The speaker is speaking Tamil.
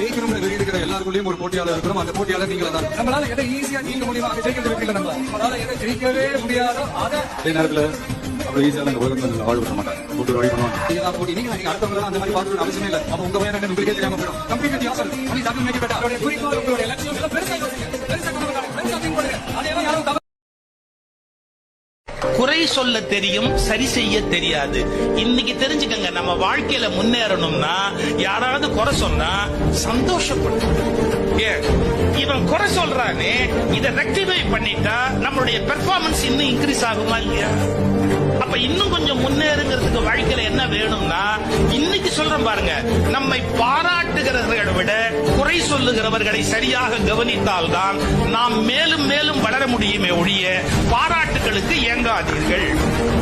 ஜெயிக்கணும்னு வெளியிருக்கிற எல்லாருக்குள்ளயும் ஒரு போட்டியாளர் இருக்கிறோம் அந்த போட்டியாளர் நீங்களா தான் நம்மளால எதை ஈஸியா ஜெயிக்க முடியுமா அதை ஜெயிக்கிறது இல்லை நம்ம நம்மளால எதை ஜெயிக்கவே முடியாதோ அதை அதே நேரத்துல அவ்வளவு ஈஸியா அந்த உலகத்துல வாழ் விட மாட்டாங்க போட்டு வழி பண்ணுவாங்க நீங்க தான் போட்டி நீங்க நீங்க அடுத்தவங்க அந்த மாதிரி பார்க்கணும் அவசியம் இல்லை அப்ப உங்க பையன் என்ன உங்களுக்கே தெரியாம போயிடும் கம்ப்ளீட் யோசல் ஒன்லி தட் மேக் பெட்டர் உங்களுடைய குறிக்கோள் உங்களுடைய லட்சியம் பெருசா பெருசா அதெல்லாம் யாரும் குறை சொல்ல தெரியும் சரி செய்ய தெரியாது. இன்னைக்கு தெரிஞ்சுக்கங்க நம்ம வாழ்க்கையில முன்னேறணும்னா யாராவது குறை சொன்னா சந்தோஷப்படும் இவன் குறை சொல்றானே இதை ரெக்டிஃபை பண்ணிட்டா நம்மளுடைய பெர்ஃபார்மன்ஸ் இன்னும் இன்க்ரீஸ் ஆகுமா இல்லையா? அப்ப இன்னும் கொஞ்சம் முன்னேறுங்கிறதுக்கு வாழ்க்கையில என்ன வேணும்னா இன்னைக்கு சொல்றேன் பாருங்க நம்மை பாராட்டுகிறவர்களை விட குறை சொல்லுகிறவர்களை சரியாக கவனித்தால்தான் நாம் மேலும் மேலும் வளர முடியுமே ஒழிய பாராட்டுகளுக்கு இயங்காதீர்கள்.